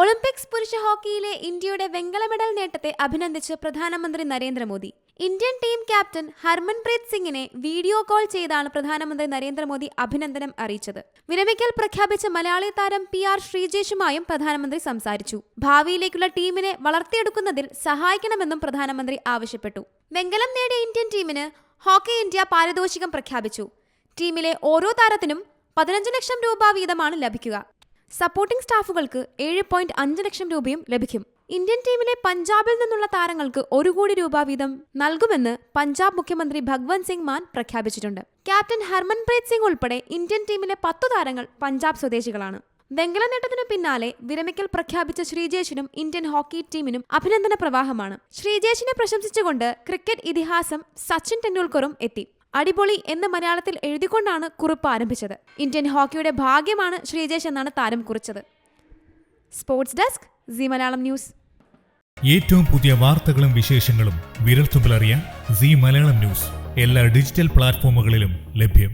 Olympics പുരുഷ ഹോക്കിയിലെ ഇന്ത്യയുടെ വെങ്കല മെഡൽ നേട്ടത്തെ അഭിനന്ദിച്ച് പ്രധാനമന്ത്രി Narendra Modi. Indian team captain Harmanpreet സിംഗിനെ വീഡിയോ കോൾ ചെയ്താണ് പ്രധാനമന്ത്രി നരേന്ദ്രമോദി അഭിനന്ദനം അറിയിച്ചത്. വിരമിക്കൽ പ്രഖ്യാപിച്ച മലയാളി താരം പി ആർ ശ്രീജേഷുമായും പ്രധാനമന്ത്രി സംസാരിച്ചു. ഭാവിയിലേക്കുള്ള ടീമിനെ വളർത്തിയെടുക്കുന്നതിൽ സഹായിക്കണമെന്നും പ്രധാനമന്ത്രി ആവശ്യപ്പെട്ടു. വെങ്കലം നേടിയ ഇന്ത്യൻ ടീമിന് ഹോക്കി ഇന്ത്യ പാരിതോഷികം പ്രഖ്യാപിച്ചു. ടീമിലെ ഓരോ താരത്തിനും പതിനഞ്ച് ലക്ഷം രൂപ വീതമാണ് ലഭിക്കുക. സപ്പോർട്ടിംഗ് സ്റ്റാഫുകൾക്ക് ഏഴ് പോയിന്റ് അഞ്ച് ലക്ഷം രൂപയും ലഭിക്കും. ഇന്ത്യൻ ടീമിലെ പഞ്ചാബിൽ നിന്നുള്ള താരങ്ങൾക്ക് ഒരു കോടി രൂപ വീതം നൽകുമെന്ന് പഞ്ചാബ് മുഖ്യമന്ത്രി ഭഗ്വന്ത് സിംഗ് മാൻ പ്രഖ്യാപിച്ചിട്ടുണ്ട്. ക്യാപ്റ്റൻ ഹർമൻപ്രീത് സിംഗ് ഉൾപ്പെടെ ഇന്ത്യൻ ടീമിലെ പത്തു താരങ്ങൾ പഞ്ചാബ് സ്വദേശികളാണ്. വെങ്കല നേട്ടത്തിനു പിന്നാലെ വിരമിക്കൽ പ്രഖ്യാപിച്ച ശ്രീജേഷിനും ഇന്ത്യൻ ഹോക്കി ടീമിനും അഭിനന്ദന പ്രവാഹമാണ്. ശ്രീജേഷിനെ പ്രശംസിച്ചുകൊണ്ട് ക്രിക്കറ്റ് ഇതിഹാസം സച്ചിൻ ടെണ്ടുൽക്കറും എത്തി. അടിപൊളി എന്ന് മലയാളത്തിൽ എഴുതിക്കൊണ്ടാണ് കുറിപ്പ് ആരംഭിച്ചത്. ഇന്ത്യൻ ഹോക്കിയുടെ ഭാഗ്യമാണ് ശ്രീജേഷ് എന്നാണ് താരം കുറിച്ചത്. Sports desk C Malayalam news ഏറ്റവും പുതിയ വാർത്തകളും വിശേഷങ്ങളും വിരൽത്തുമ്പിലറിയാൻ സി മലയാളം ന്യൂസ് എല്ലാ ഡിജിറ്റൽ പ്ലാറ്റ്ഫോമുകളിലും ലഭ്യം.